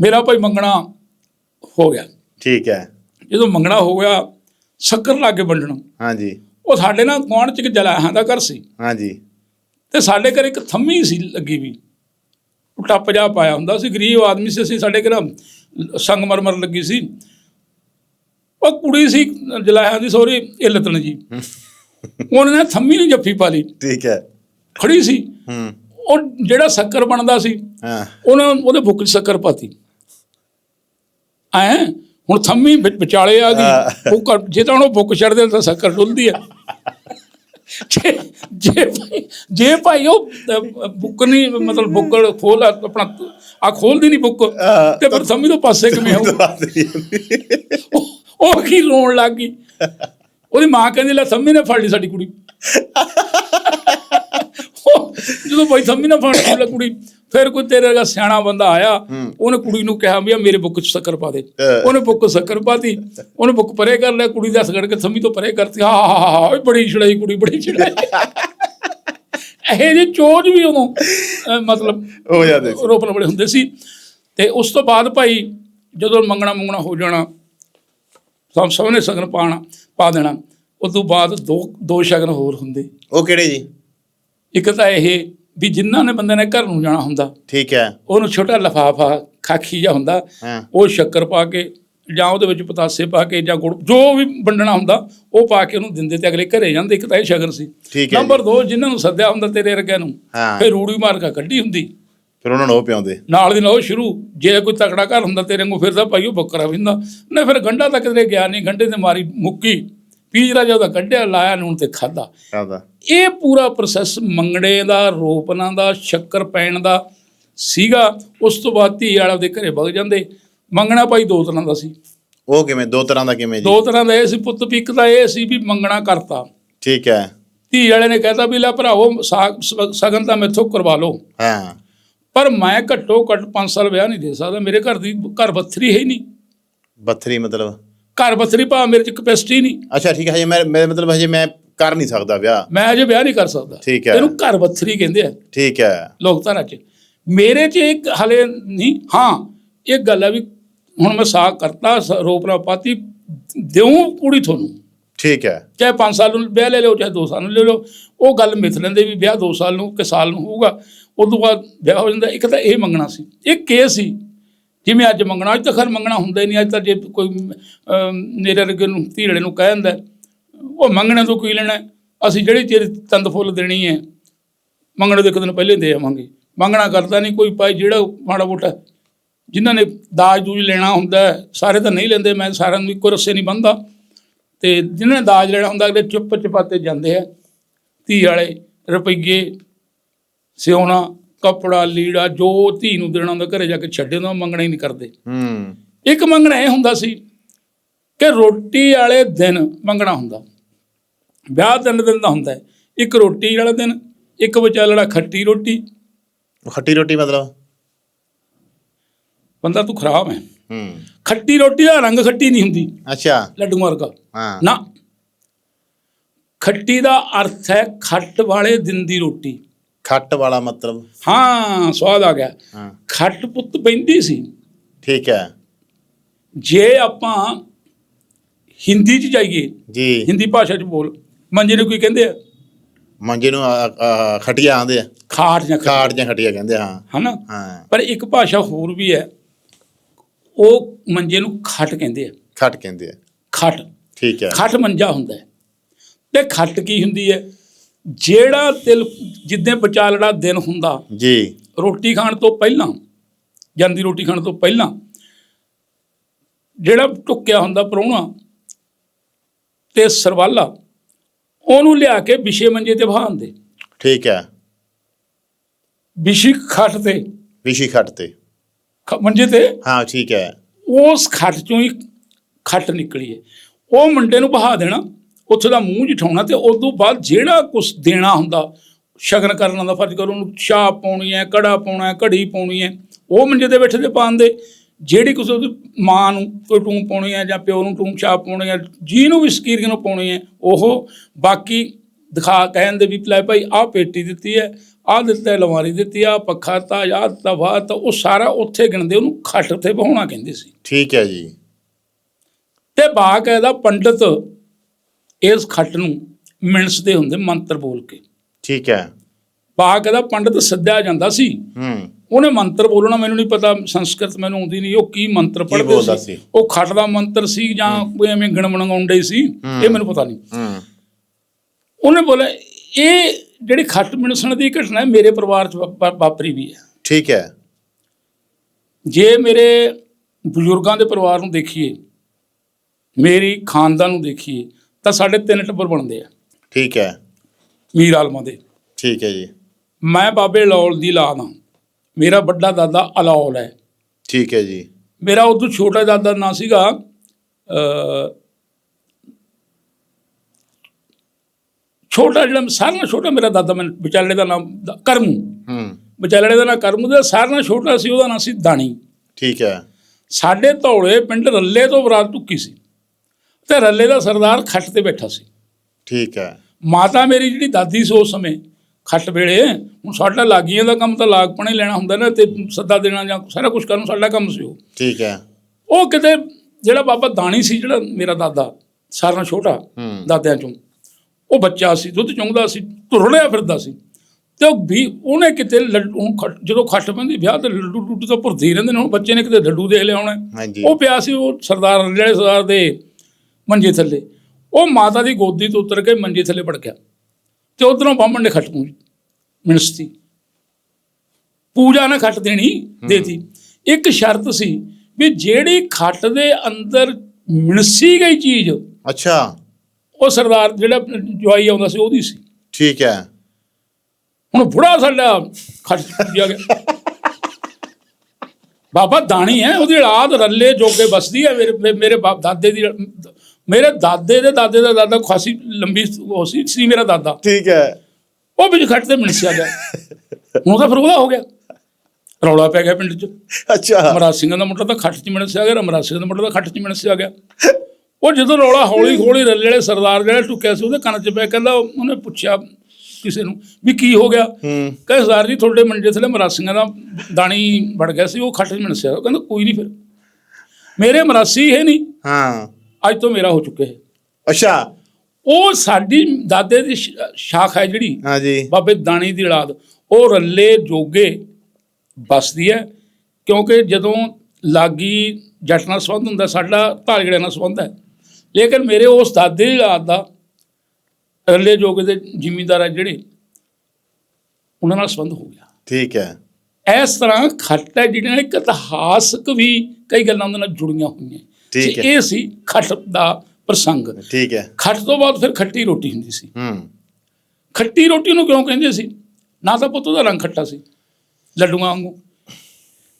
ਮੇਰਾ ਭਾਈ ਮੰਗਣਾ ਹੋ ਗਿਆ। ਠੀਕ ਹੈ। ਜਦੋਂ ਮੰਗਣਾ ਹੋ ਗਿਆ ਸ਼ੱਕਰ ਲਾ ਕੇ ਵੰਡਣਾ। ਹਾਂਜੀ। ਉਹ ਸਾਡੇ ਨਾਲ ਗੁਆਂਢ ਚ ਇੱਕ ਜਲਾਹਾਂ ਦਾ ਘਰ ਸੀ। ਹਾਂਜੀ। ਤੇ ਸਾਡੇ ਘਰ ਇੱਕ ਥੰਮੀ ਸੀ ਲੱਗੀ ਵੀ। ਉਹ ਟੱਪ ਜਾ ਪਾਇਆ ਹੁੰਦਾ ਸੀ। ਗਰੀਬ ਆਦਮੀ ਸੀ ਅਸੀਂ ਸਾਡੇ ਘਰ ਸੰਗਮਰਮਰ ਲੱਗੀ ਸੀ। ਉਹ ਕੁੜੀ ਸੀ ਜਲਾਹਾਂ ਦੀ ਸੋਰੀ ਇਲਤਨ ਜੀ। ਉਹਨੇ ਨਾ ਥੰਮੀ ਨੂੰ ਜੱਫੀ ਪਾ ਲਈ। ਠੀਕ ਹੈ। ਖੜੀ ਸੀ। ਹੂੰ। ਉਹ ਜਿਹੜਾ ਸ਼ੱਕਰ ਬਣਦਾ ਸੀ ਹਾਂ। ਉਹਨੇ ਉਹਦੇ ਬੁੱਕ 'ਚ ਸ਼ੱਕਰ ਪਾਤੀ। ਐ ਹੁਣ ਥੰਮੀ ਵਿਚ- ਵਿਚਾਲੇ ਆ ਗਈ। ਉਹ ਜੇ ਤਾਂ ਉਹ ਬੁੱਕ ਛੱਡਦੇ ਤਾਂ ਸ਼ੱਕਰ ਡੁੱਲਦੀ ਆ। ਜੇ ਜੇ ਭਾਈ ਉਹ ਬੁੱਕ ਨਹੀਂ ਮਤਲਬ ਬੁੱਕਲ ਖੋਲ ਆਪਣਾ ਆ ਖੋਲਦੀ ਨਹੀਂ ਬੁੱਕ। ਤੇ ਫਿਰ ਥੰਮੀ ਤੋਂ ਪਾਸੇ ਕਿਵੇਂ ਆਊ? ਉਹ- ਕੀ ਰੋਣ ਲੱਗ ਗਈ? ਉਹਦੀ ਮਾਂ ਕਹਿੰਦੀ ਲੈ ਥੰਮੀ ਨੇ ਫੜ ਲਈ ਸਾਡੀ ਕੁੜੀ। ਜਦੋਂ ਭਾਈ ਥੰਮੀ ਨੇ ਫੜ ਲਈ ਕੁੜੀ ਫਿਰ ਕੋਈ ਤੇਰੇ ਵਰਗਾ ਸਿਆਣਾ ਬੰਦਾ ਆਇਆ ਉਹਨੇ ਕੁੜੀ ਨੂੰ ਕਿਹਾ ਵੀ ਮੇਰੇ ਬੁੱਕ 'ਚ ਸ਼ੱਕਰ ਪਾ ਦੇ। ਉਹਨੇ ਬੁੱਕ ਸ਼ੱਕਰ ਪਾਤੀ ਉਹਨੇ ਬੁੱਕ ਪਰੇ ਕਰ ਲਿਆ ਕੁੜੀ ਦਾ ਸਗੜ ਕੇ ਥੰਮੀ ਤੋਂ ਪਰੇ ਕਰਤੀ। ਹਾ ਹਾ ਹਾ ਹਾ ਬੜੀ ਛੜਾਈ ਕੁੜੀ ਬੜੀ ਛੜਾਈ। ਇਹ ਜੇ ਚੋਜ ਵੀ ਉਦੋਂ ਮਤਲਬ ਹੋ ਜਾਂਦੇ ਸੀ। ਰੋਪਣ ਵਾਲੇ ਹੁੰਦੇ ਸੀ। ਤੇ ਉਸ ਤੋਂ ਬਾਅਦ ਭਾਈ ਜਦੋਂ ਮੰਗਣਾ ਮੰਗਣਾ ਹੋ ਜਾਣਾ ਸਭ ਸਭ ਨੇ ਸ਼ਗਨ ਪਾਣਾ ਪਾ ਦੇਣਾ ਉਸ ਤੋਂ ਬਾਅਦ ਦੋ ਦੋ ਸ਼ਗਨ ਹੋਰ ਹੁੰਦੇ। ਉਹ ਕਿਹੜੇ ਜੀ? ਇੱਕ ਤਾਂ ਇਹ ਵੀ ਜਿਨ੍ਹਾਂ ਨੇ ਬੰਦੇ ਨੇ ਘਰ ਨੂੰ ਜਾਣਾ ਹੁੰਦਾ ਠੀਕ ਹੈ। ਉਹਨੂੰ ਛੋਟਾ ਲਫਾਫਾ ਖਾਖੀ ਜਿਹਾ ਹੁੰਦਾ ਉਹ ਸ਼ੱਕਰ ਪਾ ਕੇ ਜਾਂ ਉਹਦੇ ਵਿੱਚ ਪਤਾਸੇ ਪਾ ਕੇ ਜਾਂ ਗੁੜ ਜੋ ਵੀ ਵੰਡਣਾ ਹੁੰਦਾ ਉਹ ਪਾ ਕੇ ਉਹਨੂੰ ਦਿੰਦੇ ਤੇ ਅਗਲੇ ਘਰੇ ਜਾਂਦੇ ਇੱਕ ਤਾਂ ਇਹ ਸ਼ਗਨ ਸੀ। ਜੀ। ਨੰਬਰ 2 ਜਿਨ੍ਹਾਂ ਨੂੰ ਸੱਦਿਆ ਹੁੰਦਾ ਤੇਰੇ ਵਰਗਿਆਂ ਨੂੰ। ਫਿਰ ਰੂੜੀ ਮਾਰ ਕੇ ਕੱਢੀ ਹੁੰਦੀ। ਫਿਰ ਉਹਨਾਂ ਨੂੰ ਉਹ ਪਿਆਉਂਦੇ। ਨਾਲ ਦੀ ਨਾਲ ਉਹ ਸ਼ੁਰੂ ਜੇ ਕੋਈ ਤਕੜਾ ਘਰ ਹੁੰਦਾ ਤੇਰੇ ਨੂੰ ਫਿਰ ਤਾਂ ਭਾਈ ਉਹ ਬੱਕਰਾ ਵਿੰਦਾ ਨਾ ਫਿਰ ਗੰਡਾ ਤਾਂ ਕਿਧਰੇ ਗਿਆ ਨਹੀਂ ਗੰਡੇ ਤੇ ਮਾਰੀ ਮੁੱਕੀ। ਪੀਜਰਾ ਜਦੋਂ ਕੱਢਿਆ ਲਾਇਆ ਨੂਣ ਤੇ ਖਾਦਾ ਆਦਾ ਇਹ ਪੂਰਾ ਪ੍ਰੋਸੈਸ ਮੰਗੜੇ ਦਾ ਰੋਪਨਾਂ ਦਾ ਸ਼ੱਕਰ ਪੈਣ ਦਾ ਸੀਗਾ। ਉਸ ਤੋਂ ਬਾਅਦ ਧੀ ਵਾਲਾ ਦੇ ਘਰੇ ਵਗ ਜਾਂਦੇ। ਮੰਗਣਾ ਭਾਈ ਦੋ ਤਰ੍ਹਾਂ ਦਾ ਸੀ। ਉਹ ਕਿਵੇਂ? ਦੋ ਤਰ੍ਹਾਂ ਦਾ ਕਿਵੇਂ ਜੀ? ਦੋ ਤਰ੍ਹਾਂ ਦਾ ਇਹ ਸੀ ਪੁੱਤ ਵੀ ਇੱਕ ਤਾਂ ਇਹ ਸੀ ਵੀ ਮੰਗਣਾ ਕਰਤਾ। ਠੀਕ ਹੈ। ਧੀ ਵਾਲੇ ਨੇ ਕਹਿਤਾ ਵੀ ਲੈ ਭਰਾਵੋ ਸਗਨ ਤਾਂ ਮੈਥੋਂ ਕਰਵਾ ਲਓ। ਹਾਂ। ਪਰ ਮੈਂ ਘੱਟੋ ਘੱਟ 5 ਸਾਲ ਵਿਆਹ ਨਹੀਂ ਦੇ ਸਕਦਾ। ਮੇਰੇ ਘਰ ਦੀ ਘਰ ਬੱਥਰੀ ਹੈ ਹੀ ਨਹੀਂ। ਬੱਥਰੀ ਮਤਲਬ? ਘਰ ਬੱਥਰੀ ਭਾ ਮੇਰੇ ਚ ਕਪੈਸਿਟੀ ਨਹੀਂ। ਅੱਛਾ ਠੀਕ ਹੈ ਹਜੇ ਮੈਂ ਮੈਂ- ਮਤਲਬ ਹਜੇ ਮੈਂ ਕਰ ਨਹੀਂ ਸਕਦਾ ਵਿਆਹ। ਮੈਂ ਅਜੇ ਵਿਆਹ ਨਹੀਂ ਕਰ ਸਕਦਾ। ਠੀਕ ਹੈ। ਇਹਨੂੰ ਘਰ ਬੱਥਰੀ ਕਹਿੰਦੇ ਆ। ਠੀਕ ਹੈ। ਲੋਕਧਾਰਾ ਚ। ਮੇਰੇ ਚ ਇੱਕ ਹਲੇ ਨਹੀਂ ਹਾਂ ਇੱਕ ਗੱਲ ਹੈ ਵੀ ਹੁਣ ਮੈਂ ਸਾਗ ਕਰਤਾ ਰੋਪਣਾ ਪਾਤੀ ਦਿਉ ਕੁੜੀ ਤੁਹਾਨੂੰ। ਠੀਕ ਹੈ। ਚਾਹੇ 5 ਸਾਲ ਨੂੰ ਵਿਆਹ ਲੈ ਲਿਓ ਚਾਹੇ 2 ਸਾਲ ਨੂੰ ਲੈ ਲਓ। ਉਹ ਗੱਲ ਮਿਥ ਲੈਂਦੇ ਵੀ ਵਿਆਹ 2 ਸਾਲ ਨੂੰ ਕਿ ਸਾਲ ਨੂੰ ਹੋਊਗਾ। ਉਸ ਤੋਂ ਬਾਅਦ ਵਿਆਹ ਹੋ ਜਾਂਦਾ। ਇੱਕ ਤਾਂ ਇਹ ਮੰਗਣਾ ਸੀ। ਇੱਕ ਕੇ ਸੀ ਜਿਵੇਂ ਅੱਜ ਮੰਗਣਾ? ਅੱਜ ਤਾਂ ਖਰ ਮੰਗਣਾ ਹੁੰਦਾ ਹੀ ਨਹੀਂ ਅੱਜ ਤਾਂ ਜੇ ਕੋਈ ਅਮ, ਮੇਰੇ ਵਰਗੇ ਨੂੰ ਧੀਰੜੇ ਨੂੰ ਕਹਿ ਦਿੰਦਾ ਉਹ ਮੰਗਣੇ ਤੋਂ ਕੀ ਲੈਣਾ? ਅਸੀਂ ਜਿਹੜੀ ਤੇਰੀ ਤੰਦ ਫੁੱਲ ਦੇਣੀ ਹੈ ਮੰਗਣੇ ਤੋਂ ਇੱਕ ਦਿਨ ਪਹਿਲੇ ਦੇ ਆਵਾਂਗੇ। ਮੰਗਣਾ ਕਰਦਾ ਨਹੀਂ ਕੋਈ ਭਾਈ ਜਿਹੜਾ ਮਾੜਾ ਮੋਟਾ ਜਿਨ੍ਹਾਂ ਨੇ ਦਾਜ ਦੂਜ ਲੈਣਾ ਹੁੰਦਾ ਸਾਰੇ ਤਾਂ ਨਹੀਂ ਲੈਂਦੇ ਮੈਂ ਸਾਰਿਆਂ ਨੂੰ ਇੱਕੋ ਰੱਸੇ ਨਹੀਂ ਬੰਨਦਾ ਤੇ ਜਿਨ੍ਹਾਂ ਨੇ ਦਾਜ ਲੈਣਾ ਹੁੰਦਾ ਅਗਲੇ ਚੁੱਪ ਚਪਾਤੇ ਜਾਂਦੇ ਆ। ਧੀ ਵਾਲੇ ਰੁਪਈਏ ਸਿਉਣਾ ਕੱਪੜਾ ਲੀੜਾ ਜੋ ਧੀ ਨੂੰ ਦੇਣਾ ਹੁੰਦਾ ਘਰੇ ਜਾ ਕੇ ਛੱਡੇ ਉਹ ਮੰਗਣਾ ਹੀ ਨਹੀਂ ਕਰਦੇ। ਹੂੰ। ਇੱਕ ਮੰਗਣਾ ਇਹ ਹੁੰਦਾ ਸੀ ਕਿ ਰੋਟੀ ਵਾਲੇ ਦਿਨ ਮੰਗਣਾ ਹੁੰਦਾ। ਵਿਆਹ ਤਿੰਨ ਦਿਨ ਦਾ ਹੁੰਦਾ ਹੈ। ਇੱਕ ਰੋਟੀ ਵਾਲਾ ਦਿਨ ਇੱਕ ਵਿਚਾਲੜਾ ਖੱਟੀ ਰੋਟੀ। ਖੱਟੀ ਰੋਟੀ ਮਤਲਬ? ਬੰਦਾ ਤੂੰ ਖਰਾਬ ਹੈ। ਹੂੰ। ਖੱਟੀ ਰੋਟੀ ਦਾ ਰੰਗ ਖੱਟੀ ਨਹੀਂ ਹੁੰਦੀ। ਅੱਛਾ। ਲੱਡੂਆਂ ਵਰਗਾ। ਹਾਂ। ਨਾ। ਖੱਟੀ ਦਾ ਅਰਥ ਹੈ ਖੱਟ ਵਾਲੇ ਦਿਨ ਦੀ ਰੋਟੀ। ਖੱਟ ਵਾਲਾ ਮਤਲਬ? ਹਾਂ ਸਵਾਦ ਆ ਗਿਆ। ਹਾਂ। ਖੱਟ ਪੁੱਤ ਪੈਂਦੀ ਸੀ। ਠੀਕ ਹੈ। ਜੇ ਆਪਾਂ ਹਿੰਦੀ ਚ ਜਾਈਏ ਜੀ। ਹਿੰਦੀ ਭਾਸ਼ਾ ਚ ਬੋਲ ਮੰਜੇ ਨੂੰ ਕੋਈ ਕਹਿੰਦੇ ਆ? ਮੰਜੇ ਨੂੰ ਖਟੀਆ ਆਂਦੇ ਆ। ਖਾਟ ਜਾਂ ਖਾਟ ਜਾਂ ਖਟੀਆ ਕਹਿੰਦੇ ਆ, ਹਾਂ। ਹਨਾ? ਹਾਂ। ਪਰ ਇੱਕ ਭਾਸ਼ਾ ਹੋਰ ਵੀ ਹੈ ਉਹ ਮੰਜੇ ਨੂੰ ਖੱਟ ਕਹਿੰਦੇ ਆ। ਖਟ ਕਹਿੰਦੇ ਆ। ਖੱਟ। ਠੀਕ ਹੈ। ਖੱਟ ਮੰਜਾ ਹੁੰਦਾ ਹੈ। ਤੇ ਖੱਟ ਕੀ ਹੁੰਦੀ ਹੈ? ਜਿਹੜਾ ਤਿਲ ਜਿੱਦਾਂ ਵਿਚਾਲੜਾ ਦਿਨ ਹੁੰਦਾ ਜੀ। ਰੋਟੀ ਖਾਣ ਤੋਂ ਪਹਿਲਾਂ ਜਾਂਦੀ ਰੋਟੀ ਖਾਣ ਤੋਂ ਪਹਿਲਾਂ ਜਿਹੜਾ ਟੁੱਕਿਆ ਹੁੰਦਾ ਪ੍ਰਾਹੁਣਾ ਤੇ ਸਰਵਾਲਾ ਉਹਨੂੰ ਲਿਆ ਕੇ ਵਿਸ਼ੇ ਮੰਜੇ ਤੇ ਬਹਾਉਂਦੇ ਠੀਕ ਹੈ। ਵਿਸ਼ੀ ਖੱਟ ਤੇ। ਵਿਸ਼ੀ ਖੱਟ ਤੇ। ਮੰਜੇ ਤੇ? ਹਾਂ ਠੀਕ ਹੈ। ਉਸ ਖੱਟ ਚੋਂ ਹੀ ਖੱਟ ਨਿਕਲੀ ਹੈ। ਉਹ ਮੁੰਡੇ ਨੂੰ ਬਹਾ ਦੇਣਾ। ਉੱਥੇ ਦਾ ਮੂੰਹ ਜਿਠਾਉਣਾ ਤੇ ਉਸ ਤੋਂ ਬਾਅਦ ਜਿਹੜਾ ਕੁਝ ਦੇਣਾ ਹੁੰਦਾ ਸ਼ਗਨ ਕਰਨ ਦਾ ਫਰਜ਼ ਕਰੋ ਉਹਨੂੰ ਚਾਹ ਪਾਉਣੀ ਹੈ ਕੜਾ ਪਾਉਣਾ ਹੈ ਘੜੀ ਪਾਉਣੀ ਹੈ ਉਹ ਮੰਜੇ ਦੇ ਬੈਠੇ ਤੇ ਪਾਉਂਦੇ ਜਿਹੜੀ ਕੁਛ ਉਹਦੀ ਮਾਂ ਨੂੰ ਕੋਈ ਟੂਮ ਪਾਉਣੀ ਹੈ ਜਾਂ ਪਿਓ ਨੂੰ ਟੂਮ ਚਾਹ ਪਾਉਣੀ ਹੈ ਜਿਹਨੂੰ ਵੀ ਸਕੀਰ ਨੂੰ ਪਾਉਣੀ ਹੈ ਉਹ ਬਾਕੀ ਦਿਖਾ ਕਹਿੰਦੇ ਵੀ ਲੈ ਭਾਈ ਆਹ ਪੇਟੀ ਦਿੱਤੀ ਹੈ ਆਹ ਦਿੱਤਾ ਲਵਾਰੀ ਦਿੱਤੀ ਆ ਪੱਖਾ ਤਾਂ ਆਹ ਦਿੱਤਾ ਵਾਹ ਤਾਂ ਉਹ ਸਾਰਾ ਉੱਥੇ ਗਿਣਦੇ ਉਹਨੂੰ ਖੱਟ ਤੇ ਬਹਾਉਣਾ ਕਹਿੰਦੇ ਸੀ। ਠੀਕ ਹੈ ਜੀ। ਤੇ ਬਾਕਾਇਦਾ ਪੰਡਤ ਇਸ ਖੱਟ ਨੂੰ ਮਿਣਸਦੇ ਹੁੰਦੇ ਮੰਤਰ ਬੋਲ ਕੇ। ਠੀਕ ਹੈ। ਬਾਕਾਇਦਾ ਪੰਡਤ ਸੱਦਿਆ ਜਾਂਦਾ ਸੀ। ਹੂੰ। ਉਹਨੇ ਮੰਤਰ ਬੋਲਣਾ ਮੈਨੂੰ ਨਹੀਂ ਪਤਾ ਸੰਸਕ੍ਰਿਤ ਮੈਨੂੰ ਆਉਂਦੀ ਨਹੀਂ। ਉਹ ਕੀ ਮੰਤਰ ਪੜ੍ਹਦੇ ਸੀ? ਉਹ ਖੱਟ ਦਾ ਮੰਤਰ ਸੀ ਜਾਂ ਕੋਈ ਐਵੇਂ ਗਣਮਣਗਾਉਂਦੇ ਸੀ? ਇਹ ਮੈਨੂੰ ਪਤਾ ਨਹੀਂ। ਹੂੰ। ਉਹਨੇ ਬੋਲਿਆ ਇਹ ਜਿਹੜੀ ਖੱਟ ਮਿਣਸਣ ਦੀ ਘਟਨਾ ਹੈ ਮੇਰੇ ਪਰਿਵਾਰ ਚ ਵਾਪਰੀ ਵੀ ਹੈ। ਠੀਕ ਹੈ। ਜੇ ਮੇਰੇ ਬਜ਼ੁਰਗਾਂ ਦੇ ਪਰਿਵਾਰ ਨੂੰ ਦੇਖੀਏ ਮੇਰੀ ਖਾਨਦਾਨ ਨੂੰ ਦੇਖੀਏ ਤਾਂ ਸਾਡੇ ਤਿੰਨ ਟੱਬਰ ਬਣਦੇ ਆ। ਠੀਕ ਹੈ। ਮੀਰ ਆਲਮਾਂ ਦੇ। ਠੀਕ ਹੈ ਜੀ। ਮੈਂ ਬਾਬੇ ਲੌਲ ਦੀ ਲਾਦ ਹਾਂ। ਮੇਰਾ ਵੱਡਾ ਦਾਦਾ ਅਲੌਲ ਹੈ। ਠੀਕ ਹੈ ਜੀ। ਮੇਰਾ ਉਦੋਂ ਛੋਟਾ ਦਾਦਾ ਨਾਂ ਸੀਗਾ ਛੋਟਾ ਜਿਹੜਾ ਸਾਰਿਆਂ ਨਾਲੋਂ ਛੋਟਾ ਮੇਰਾ ਦਾਦਾ ਮੈਂ ਵਿਚਾਲੇ ਦਾ ਨਾਮ ਕਰਮੂ। ਹੂੰ। ਵਿਚਾਲੇ ਦਾ ਨਾਮ ਕਰਮੂ ਦਾ ਸਾਰਿਆਂ ਨਾਲੋਂ ਛੋਟਾ ਸੀ ਉਹਦਾ ਨਾਮ ਸੀ ਦਾਣੀ। ਠੀਕ ਹੈ। ਸਾਡੇ ਧੌਲੇ ਪਿੰਡ ਰੱਲੇ ਤੋਂ ਬਰਾਤ ਟੁੱਕੀ ਸੀ। ਤੇ ਰੱਲੇ ਦਾ ਸਰਦਾਰ ਖੱਟ ਤੇ ਬੈਠਾ ਸੀ। ਠੀਕ ਹੈ। ਮਾਤਾ ਮੇਰੀ ਜਿਹੜੀ ਦਾਦੀ ਸੀ ਉਸ ਸਮੇਂ ਖੱਟ ਵੇਲੇ ਹੁਣ ਸਾਡਾ ਲਾਗੀਆਂ ਦਾ ਕੰਮ ਤਾਂ ਲਾਗਪਣੇ ਲੈਣਾ ਹੁੰਦਾ ਨਾ ਤੇ ਸੱਦਾ ਦੇਣਾ ਜਾਂ ਸਾਰਾ ਕੁਝ ਕਰਨ ਸਾਡਾ ਕੰਮ ਸੀ ਉਹ। ਠੀਕ ਹੈ। ਉਹ ਕਿਤੇ ਜਿਹੜਾ ਬਾਬਾ ਦਾਣੀ ਸੀ ਜਿਹੜਾ ਮੇਰਾ ਦਾਦਾ ਸਾਰਿਆਂ ਛੋਟਾ ਦਾਦਿਆਂ ਚੋਂ ਉਹ ਬੱਚਾ ਸੀ ਦੁੱਧ ਚੁੰਗਦਾ ਸੀ ਤੁਰੜਿਆ ਫਿਰਦਾ ਸੀ। ਤੇ ਉਹ ਵੀ ਉਹਨੇ ਕਿਤੇ ਲੱਡੂ ਜਦੋਂ ਖੱਟ ਪੈਂਦੀ ਵਿਆਹ ਤੇ ਲੱਡੂ ਟੁੱਟ ਤਾਂ ਭੁਰਦੇ ਰਹਿੰਦੇ ਨੇ ਹੁਣ ਬੱਚੇ ਨੇ ਕਿਤੇ ਲੱਡੂ ਦੇਖ ਲਿਆ ਹੋਣਾ। ਉਹ ਪਿਆ ਸੀ ਉਹ ਸਰਦਾਰ ਜਿਹੜੇ ਸਰਦਾਰ ਦੇ ਮੰਜੇ ਥੱਲੇ। ਉਹ ਮਾਤਾ ਦੀ ਗੋਦੀ ਤੋਂ ਉਤਰ ਕੇ ਮੰਜੇ ਥੱਲੇ ਪੜ ਗਿਆ ਤੇ ਉਧਰੋਂ ਬਾਹਮਣ ਨੇ ਖੱਟ ਪੂਜ ਮਿਣਸਤੀ ਪੂਜਾ ਨਾ ਖੱਟ ਦੇਣੀ ਦੇਤੀ। ਇੱਕ ਸ਼ਰਤ ਸੀ ਵੀ ਜਿਹੜੀ ਖੱਟ ਦੇ ਅੰਦਰ ਮਿਣਸੀ ਗਈ ਚੀਜ਼ ਅੱਛਾ। ਉਹ ਸਰਦਾਰ ਜਿਹੜਾ ਜਵਾਈ ਆਉਂਦਾ ਸੀ ਉਹਦੀ ਸੀ। ਠੀਕ ਹੈ। ਹੁਣ ਬੁੜਾ ਸਾਡਾ ਖੱਟ ਪੂਜਿਆ ਗਿਆ। ਬਾਬਾ ਦਾਣੀ ਹੈ ਉਹਦੀ ਔਲਾਦ ਰੱਲੇ ਜੋਗੇ ਬਸਦੀ ਹੈ ਮੇਰੇ ਮੇਰੇ ਬਾਪ ਦਾਦੇ ਦੀ ਮੇਰੇ ਦਾਦੇ ਦੇ ਦਾਦੇ ਦਾ ਦਾਦਾ ਖਾਸੀ ਲੰਬੀ ਉਹ ਸੀ ਸੀ ਮੇਰਾ ਦਾਦਾ। ਠੀਕ ਹੈ। ਉਹ ਵਿੱਚ ਖੱਟ ਤੇ ਮਿਣਸਿਆ ਗਿਆ। ਹੁਣ ਤਾਂ ਫਿਰ ਉਹਦਾ ਹੋ ਗਿਆ। ਰੌਲਾ ਪੈ ਗਿਆ ਪਿੰਡ 'ਚ। ਅੱਛਾ। ਮਹਾਰਾਜ ਸਿੰਘਾਂ ਦਾ ਮੁੰਡਾ ਤਾਂ ਖੱਟ 'ਚ ਮਿਣਸਿਆ ਗਿਆ ਮਹਾਰਾਜ ਸਿੰਘ ਦਾ ਮੁੰਡਾ ਤਾਂ ਖੱਟ 'ਚ ਮਿਣਸਿਆ ਗਿਆ। ਉਹ ਜਦੋਂ ਰੌਲਾ ਹੌਲੀ ਹੌਲੀ ਰੱਲੇ ਵਾਲੇ ਸਰਦਾਰ ਜਿਹੜਾ ਟੁੱਕਿਆ ਸੀ ਉਹਦੇ ਕੰਨ 'ਚ ਪਿਆ। ਕਹਿੰਦਾ ਉਹਨੇ ਪੁੱਛਿਆ ਕਿਸੇ ਨੂੰ ਵੀ ਕੀ ਹੋ ਗਿਆ? ਕਹਿੰਦੇ ਸਰਦਾਰ ਜੀ ਤੁਹਾਡੇ ਮੰਜੇ ਥੱਲੇ ਮਰਾਸੀਆਂ ਦਾ ਦਾਣੀ ਵੜ ਗਿਆ ਸੀ ਉਹ ਖੱਟ 'ਚ ਮਿਣਸਿਆ ਉਹ ਕਹਿੰਦਾ ਕੋਈ ਨਹੀਂ ਫਿਰ। ਮੇਰੇ ਮਰਾਸੀ ਹੈ ਨਹੀਂ। ਹਾਂ। ਅੱਜ ਤੋਂ ਮੇਰਾ ਹੋ ਚੁੱਕਿਆ ਹੈ। ਅੱਛਾ। ਉਹ ਸਾਡੀ ਦਾਦੇ ਦੀ ਸ਼ਾਖ ਹੈ ਜਿਹੜੀ। ਹਾਂਜੀ। ਬਾਬੇ ਦਾਣੀ ਦੀ ਔਲਾਦ। ਉਹ ਰੱਲੇ ਜੋਗੇ ਬਸਦੀ ਹੈ ਕਿਉਂਕਿ ਜਦੋਂ ਲਾਗੀ ਜੱਟ ਨਾਲ ਸੰਬੰਧ ਹੁੰਦਾ ਸਾਡਾ ਧਾਲਗੜੇ ਨਾਲ ਸੰਬੰਧ ਹੈ। ਲੇਕਿਨ ਮੇਰੇ ਉਸ ਦਾਦੇ ਦੀ ਔਲਾਦ ਦਾ ਰੱਲੇ ਜੋਗੇ ਦੇ ਜ਼ਿਮੀਂਦਾਰ ਹੈ ਜਿਹੜੇ ਉਹਨਾਂ ਨਾਲ ਸੰਬੰਧ ਹੋ ਗਿਆ। ਠੀਕ ਹੈ। ਇਸ ਤਰ੍ਹਾਂ ਖੱਟ ਹੈ ਜਿਹੜੀਆਂ ਇੱਕ ਇਤਿਹਾਸਕ ਵੀ ਕਈ ਗੱਲਾਂ ਉਹਦੇ ਨਾਲ ਜੁੜੀਆਂ ਹੋਈਆਂ। ਠੀਕ ਹੈ। ਇਹ ਸੀ ਖੱਟ ਦਾ ਪ੍ਰਸੰਗ। ਠੀਕ ਹੈ। ਖੱਟ ਤੋਂ ਬਾਅਦ ਫਿਰ ਖੱਟੀ ਰੋਟੀ ਹੁੰਦੀ ਸੀ। ਹੂੰ। ਖੱਟੀ ਰੋਟੀ ਨੂੰ ਕਿਉਂ ਕਹਿੰਦੇ ਸੀ? ਨਾ ਤਾਂ ਪੁੱਤ ਦਾ ਰੰਗ ਖੱਟਾ ਸੀ ਲੱਡੂਆਂ ਵਾਂਗੂ।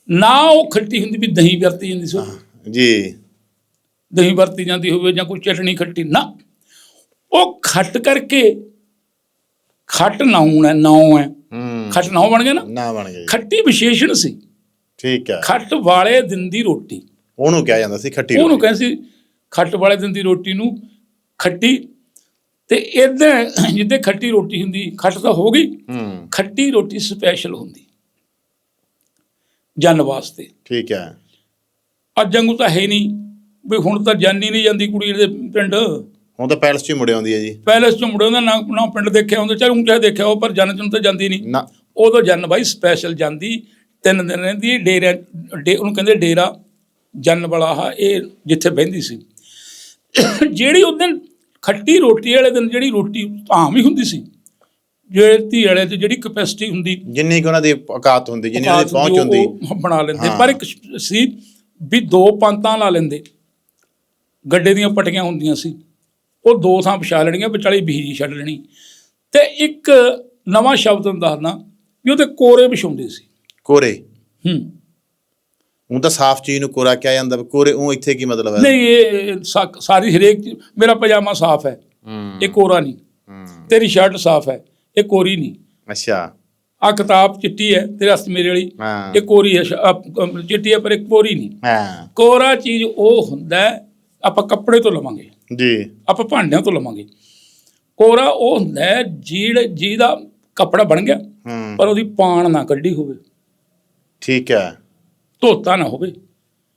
ਨਾ ਉਹ ਖੱਟੀ ਹੁੰਦੀ ਵੀ ਦਹੀਂ ਵਰਤੀ ਜਾਂਦੀ ਸੀ। ਜੀ। ਦਹੀਂ ਵਰਤੀ ਜਾਂਦੀ ਹੋਵੇ ਜਾਂ ਕੋਈ ਚਟਣੀ ਖੱਟੀ ਨਾ। ਉਹ ਖੱਟ ਕਰਕੇ ਖੱਟ ਨਾਉਣ ਹੈ ਨਾਉ ਹੈ। ਖੱਟ ਨਾਉ ਬਣ ਗਿਆ ਨਾ? ਨਾ ਬਣ ਗਿਆ ਖੱਟੀ ਵਿਸ਼ੇਸ਼ਣ ਸੀ। ਠੀਕ ਹੈ। ਖੱਟ ਵਾਲੇ ਦਿਨ ਦੀ ਰੋਟੀ। ਉਹਨੂੰ ਕਿਹਾ ਜਾਂਦਾ ਸੀ ਖੱਟੀ ਉਹਨੂੰ ਰੋਟੀ। ਕਹਿੰਦੇ ਸੀ ਖੱਟ ਵਾਲੇ ਦਿਨ ਦੀ ਰੋਟੀ ਨੂੰ ਖੱਟੀ। ਤੇ ਇਦਾਂ ਜਿੱਦੇ ਖੱਟੀ ਰੋਟੀ ਹੁੰਦੀ ਖੱਟ ਤਾਂ ਹੋ ਗਈ। ਹੂੰ। ਖੱਟੀ ਰੋਟੀ ਸਪੈਸ਼ਲ ਹੁੰਦੀ। ਜਨ ਵਾਸਤੇ। ਠੀਕ ਹੈ। ਅੱਜ ਵਾਂਗੂ ਤਾਂ ਹੈ ਨਹੀਂ। ਵੀ ਹੁਣ ਤਾਂ ਜਾਨੀ ਨਹੀਂ ਜਾਂਦੀ ਕੁੜੀ ਦੇ ਪਿੰਡ। ਹੁਣ ਤਾਂ ਪੈਲਸ 'ਚ ਹੀ ਮੁੜੇ ਆਉਂਦੀ ਹੈ ਜੀ। ਪੈਲਸ ਚ ਮੁੰਡੇ ਦਾ ਨਾ ਨਾ ਪਿੰਡ ਦੇਖਿਆ ਹੁੰਦਾ। ਚਾਹੇ ਉਂਚਾ ਦੇਖਿਆ ਹੋ ਪਰ ਜਨ ਚ ਤਾਂ ਜਾਂਦੀ ਨਹੀਂ। ਨਾ। ਉਦੋਂ ਜਨ ਬਾਈ ਸਪੈਸ਼ਲ ਜਾਂਦੀ। ਤਿੰਨ ਦਿਨ ਰਹਿੰਦੀ ਡੇਰੇ ਡੇ ਉਹਨੂੰ ਕਹਿੰਦੇ ਡੇਰਾ। ਜਨ ਵਾਲਾ ਆ ਇਹ ਜਿੱਥੇ ਬਹਿੰਦੀ ਸੀ। ਜਿਹੜੀ ਉਹ ਦਿਨ ਖੱਟੀ ਰੋਟੀ ਵਾਲੇ ਦਿਨ ਜਿਹੜੀ ਰੋਟੀ ਆਮ ਹੀ ਹੁੰਦੀ ਸੀ ਜਿਹੜੇ ਧੀ ਵਾਲੇ ਤੇ ਜਿਹੜੀ ਕਪੈਸਿਟੀ ਹੁੰਦੀ ਜਿੰਨੀ ਕੁ ਉਹਨਾਂ ਦੀ ਔਕਾਤ ਹੁੰਦੀ ਜਿੰਨੀ ਉਹਨਾਂ ਦੀ ਪਹੁੰਚ ਹੁੰਦੀ, ਹੁੰਦੀ। ਬਣਾ ਲੈਂਦੇ। ਹਾਂ। ਪਰ ਇੱਕ ਸੀ ਵੀ ਦੋ ਪੰਤਾਂ ਲਾ ਲੈਂਦੇ। ਗੱਡੇ ਦੀਆਂ ਪਟੀਆਂ ਹੁੰਦੀਆਂ ਸੀ। ਉਹ ਦੋ ਥਾਂ ਵਿਛਾ ਲੈਣੀਆਂ ਵਿਚਾਲੇ ਬੀਜੀ ਛੱਡ ਲੈਣੀ। ਤੇ ਇੱਕ ਨਵਾਂ ਸ਼ਬਦ ਨੂੰ ਦੱਸਦਾ ਵੀ ਉਹਦੇ ਕੋਰੇ ਵਿਛਾਉਂਦੇ ਸੀ। ਕੋਰੇ। ਹੂੰ। ਉਹ ਤਾਂ ਸਾਫ਼ ਚੀਜ਼ ਨੂੰ ਕੋਰਾ ਕਿਹਾ ਜਾਂਦਾ ਵੀ ਕੋਰੇ ਉਹ ਇੱਥੇ ਕੀ ਮਤਲਬ ਹੈ? ਨਹੀਂ ਇਹ ਸਾ- ਸਾਰੀ ਹਰੇਕ ਚੀਜ਼- ਮੇਰਾ ਪਜਾਮਾ ਸਾਫ਼ ਹੈ। ਹੂੰ। ਇਹ ਕੋਰਾ ਨਹੀਂ। ਹੂੰ। ਤੇਰੀ ਸ਼ਰਟ ਸਾਫ਼ ਹੈ। ਇਹ ਕੋਰੀ ਨਹੀਂ। ਅੱਛਾ। ਆ ਕਿਤਾਬ ਚਿੱਟੀ ਹੈ ਤੇਰੇ ਹੱਥ ਮੇਰੇ ਵਾਲੀ। ਹਾਂ। ਇਹ ਕੋਰੀ ਹੈ ਸ਼- ਆਹ, ਅਮ, ਚਿੱਟੀ ਹੈ ਪਰ ਇਹ ਕੋਰੀ ਨਹੀਂ। ਹਾਂ। ਕੋਰਾ ਚੀਜ਼ ਉਹ ਹੁੰਦਾ ਹੈ, ਆਪਾਂ ਕੱਪੜੇ ਤੋਂ ਲਵਾਂਗੇ। ਜੀ। ਆਪਾਂ ਭਾਂਡਿਆਂ ਤੋਂ ਲਵਾਂਗੇ। ਕੋਰਾ ਉਹ ਹੁੰਦਾ ਹੈ, ਜਿਹੜਾ ਜਿਹਦਾ ਕੱਪੜਾ ਬਣ ਗਿਆ ਹੂੰ। ਪਰ ਉਹਦੀ ਪਾਣ ਨਾ ਕੱਢੀ ਹੋਵੇ। ਠੀਕ ਹੈ। ਧੋਤਾ ਨਾ ਹੋਵੇ।